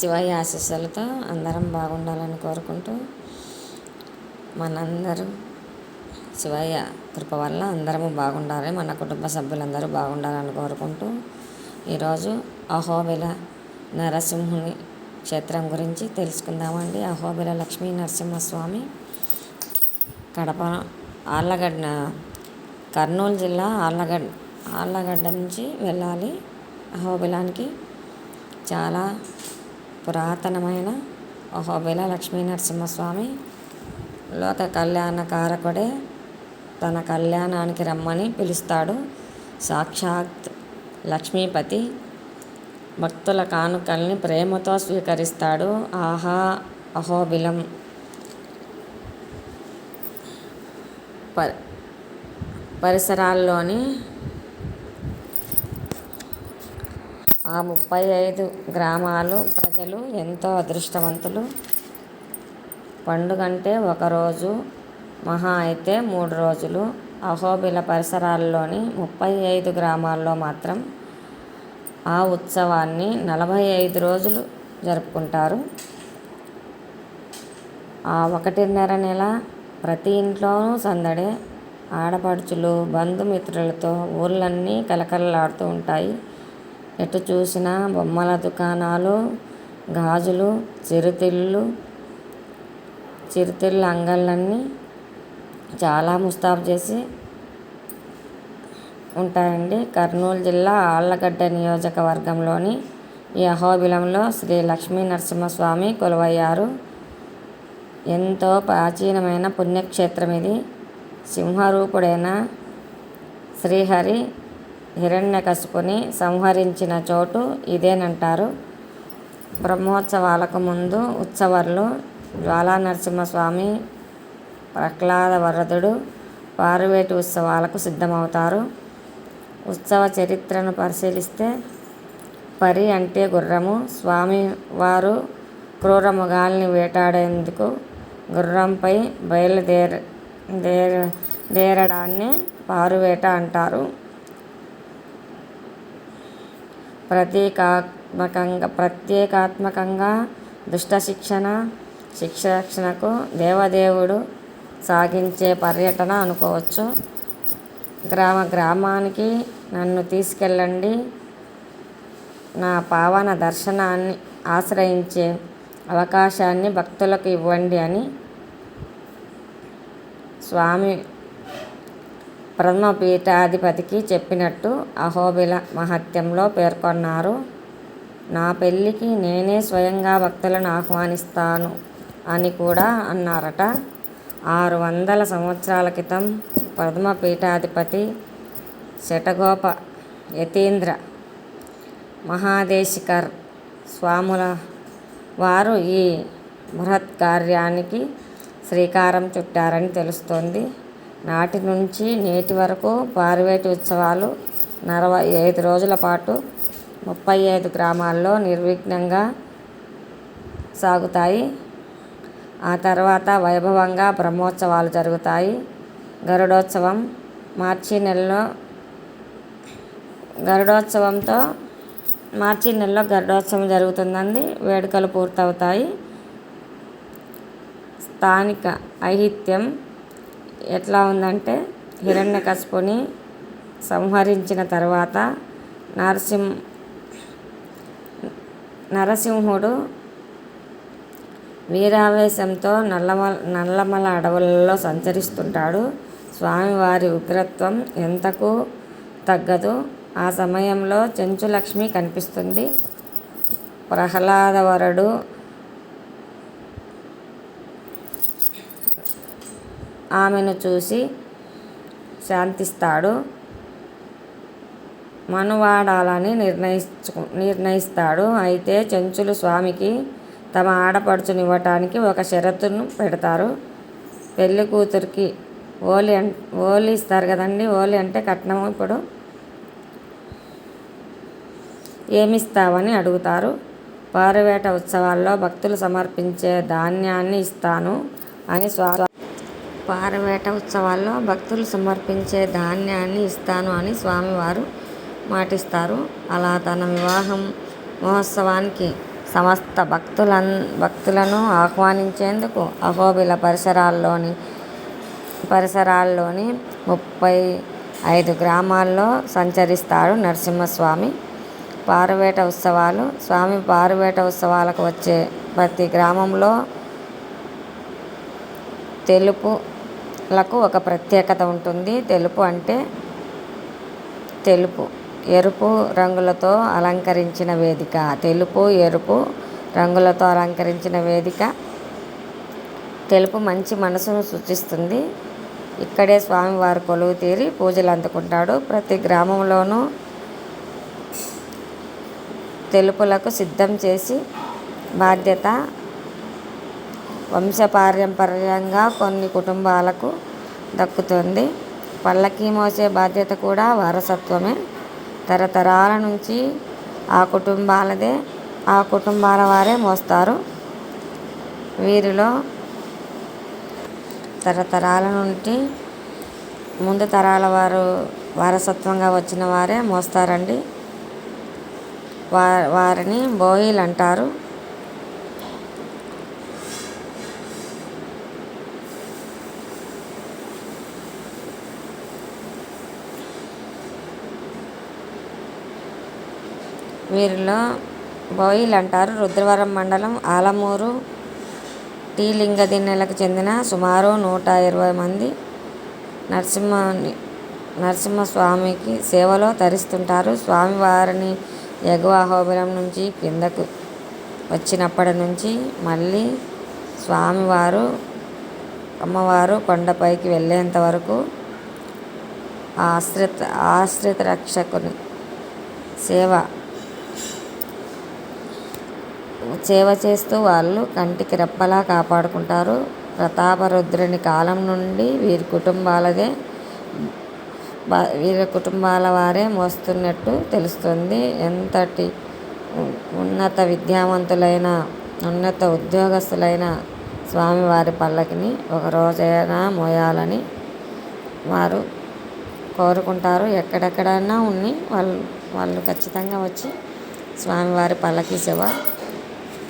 శివయ్య ఆశీస్సులతో అందరం బాగుండాలని కోరుకుంటూ మనందరూ శివయ్య కృప వల్ల అందరము బాగుండాలి మన కుటుంబ సభ్యులందరూ బాగుండాలని కోరుకుంటూ ఈరోజు అహోబిల నరసింహుని క్షేత్రం గురించి తెలుసుకుందామండి. అహోబిల లక్ష్మీ నరసింహస్వామి కడప ఆళ్ళగడ్డ కర్నూలు జిల్లా ఆళ్ళగడ్డ ఆళ్ళగడ్డ నుంచి వెళ్ళాలి. అహోబిలానికి చాలా పురాతనమైన అహోబిల లక్ష్మీ నరసింహస్వామి లోక కళ్యాణ కారకుడే తన కళ్యాణానికి రమ్మని పిలుస్తాడు. సాక్షాత్ లక్ష్మీపతి భక్తుల కానుకల్ని ప్రేమతో స్వీకరిస్తాడు. ఆహా అహోబిలం ప పరిసరాల్లోని ఆ ముప్పై ఐదు గ్రామాలు ప్రజలు ఎంతో అదృష్టవంతులు. పండుగంటే ఒకరోజు మహా అయితే మూడు రోజులు. అహోబిల పరిసరాల్లోని ముప్పై ఐదు గ్రామాల్లో మాత్రం ఆ ఉత్సవాన్ని నలభై ఐదు రోజులు జరుపుకుంటారు. ఆ ఒకటిన్నర నెల ప్రతి ఇంట్లోనూ సందడే ఆడపడుచులు బంధుమిత్రులతో ఊళ్ళన్నీ కలకలలాడుతూ ఉంటాయి. ఎటు చూసినా బొమ్మల దుకాణాలు గాజులు చిరుతిళ్ళు చిరుతిళ్ళ అంగళ్ళన్నీ చాలా ముస్తాబు చేసి ఉంటాయండి. కర్నూలు జిల్లా ఆళ్ళగడ్డ నియోజకవర్గంలోని ఈ అహోబిలంలో శ్రీ లక్ష్మీ నరసింహస్వామి కొలువయ్యారు. ఎంతో ప్రాచీనమైన పుణ్యక్షేత్రం ఇది సింహరూపుడైన శ్రీహరి హిరణ్యకశిపుని సంహరించిన చోటు ఇదేనంటారు. బ్రహ్మోత్సవాలకు ముందు ఉత్సవర్లు జ్వాలా నరసింహస్వామి ప్రహ్లాద వరదుడు పారువేటి ఉత్సవాలకు సిద్ధమవుతారు. ఉత్సవ చరిత్రను పరిశీలిస్తే పరి అంటే గుర్రము. స్వామి వారు క్రూరముగాల్ని వేటాడేందుకు గుర్రంపై బయలుదేర దేర దేరడాన్ని పారువేట అంటారు. ప్రతీకాత్మకంగా ప్రత్యేకాత్మకంగా దుష్ట శిక్షణ శిక్షణకు దేవదేవుడు సాగించే పర్యటన అనుకోవచ్చు. గ్రామ గ్రామానికి నన్ను తీసుకెళ్ళండి. నా పావన దర్శనాన్ని ఆశ్రయించే అవకాశాన్ని భక్తులకు ఇవ్వండి అని స్వామి ప్రథమ పీఠాధిపతికి చెప్పినట్టు అహోబిల మహత్యంలో పేర్కొన్నారు. నా పెళ్ళికి నేనే స్వయంగా భక్తులను ఆహ్వానిస్తాను అని కూడా అన్నారట. ఆరు వందల సంవత్సరాల క్రితం ప్రథమ పీఠాధిపతి శటగోప యతీంద్ర మహాదేశికర్ స్వాముల వారు ఈ బృహత్ కార్యానికి శ్రీకారం చుట్టారని తెలుస్తోంది. నాటి నుంచి నేటి వరకు పారివేటి ఉత్సవాలు నలభై ఐదు రోజుల పాటు ముప్పై ఐదు గ్రామాల్లో నిర్విఘ్నంగా సాగుతాయి. ఆ తర్వాత వైభవంగా బ్రహ్మోత్సవాలు జరుగుతాయి. గరుడోత్సవం మార్చి నెలలో గరుడోత్సవంతో మార్చి నెలలో గరుడోత్సవం జరుగుతుందండి. వేడుకలు పూర్తవుతాయి. స్థానిక ఐహిత్యం ఎట్లా ఉందంటే హిరణ్యకశిపుని సంహరించిన తర్వాత నరసింహ నరసింహుడు వీరావేశంతో నల్లమల నల్లమల అడవులలో సంచరిస్తుంటాడు. స్వామివారి ఉగ్రత్వం ఎంతకు తగ్గదు. ఆ సమయంలో చెంచులక్ష్మి కనిపిస్తుంది. ప్రహ్లాదవరుడు ఆమెను చూసి శాంతిస్తాడు. మనువాడాలని నిర్ణయించు నిర్ణయిస్తాడు. అయితే చెంచులు స్వామికి తమ ఆడపడుచునివ్వటానికి ఒక షరతును పెడతారు. పెళ్ళి కూతురికి ఓలి అం ఓలి ఇస్తారు కదండి. ఓలి అంటే కట్నం ఇప్పుడు ఏమిస్తావని అడుగుతారు. పారువేట ఉత్సవాల్లో భక్తులు సమర్పించే ధాన్యాన్ని ఇస్తాను అని స్వా పారవేట ఉత్సవాల్లో భక్తులు సమర్పించే ధాన్యాన్ని ఇస్తాను అని స్వామివారు మాటిస్తారు. అలా తన వివాహం మహోత్సవానికి సమస్త భక్తులన్ భక్తులను ఆహ్వానించేందుకు అహోబిల పరిసరాల్లోని పరిసరాల్లోని ముప్పై ఐదు గ్రామాల్లో సంచరిస్తాడు నరసింహస్వామి. పారువేట ఉత్సవాలు స్వామి పారువేట ఉత్సవాలకు వచ్చే ప్రతి గ్రామంలో తెలుపు లకు ఒక ప్రత్యేకత ఉంటుంది. తెలుపు అంటే తెలుపు. ఎరుపు రంగులతో అలంకరించిన వేదిక. తెలుపు ఎరుపు రంగులతో అలంకరించిన వేదిక. తెలుపు మంచి మనసును సూచిస్తుంది ఇక్కడే స్వామివారు కొలువు తీరి పూజలు అందుకుంటాడు. ప్రతి గ్రామంలోనూ తెలుపులకు సిద్ధం చేసి బాధ్యత వంశపారంపర్యంగా కొన్ని కుటుంబాలకు దక్కుతుంది. పల్లకి మోసే బాధ్యత కూడా వారసత్వమే. తరతరాల నుంచి ఆ కుటుంబాలదే ఆ కుటుంబాల వారే మోస్తారు. వీరిలో తరతరాల నుండి ముందు తరాల వారు వారసత్వంగా వచ్చిన వారే మోస్తారండి. వారిని బోయిలు అంటారు వీరిలో బోయిల్ అంటారు. రుద్రవరం మండలం ఆలమూరు టీ లింగదిన్నెలకు చెందిన సుమారు నూట ఇరవై మంది నరసింహని నరసింహస్వామికి సేవలో తరిస్తుంటారు. స్వామివారిని ఎగువ అహోబిలం నుంచి కిందకు వచ్చినప్పటి నుంచి మళ్ళీ స్వామివారు అమ్మవారు కొండపైకి వెళ్ళేంత వరకు ఆశ్రిత ఆశ్రిత రక్షకుని సేవ సేవ చేస్తూ వాళ్ళు కంటికి రెప్పలా కాపాడుకుంటారు. ప్రతాపరుద్రుని కాలం నుండి వీరి కుటుంబాలదే వీరి కుటుంబాల వారే మోస్తున్నట్టు తెలుస్తుంది. ఎంతటి ఉన్నత విద్యావంతులైన ఉన్నత ఉద్యోగస్తులైన స్వామివారి పల్లకిని ఒక రోజైనా మోయాలని వారు కోరుకుంటారు. ఎక్కడెక్కడైనా ఉన్ని వాళ్ళు వాళ్ళు ఖచ్చితంగా వచ్చి స్వామివారి పల్లకి సేవ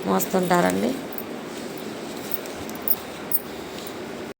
మోస్తుంటారండి.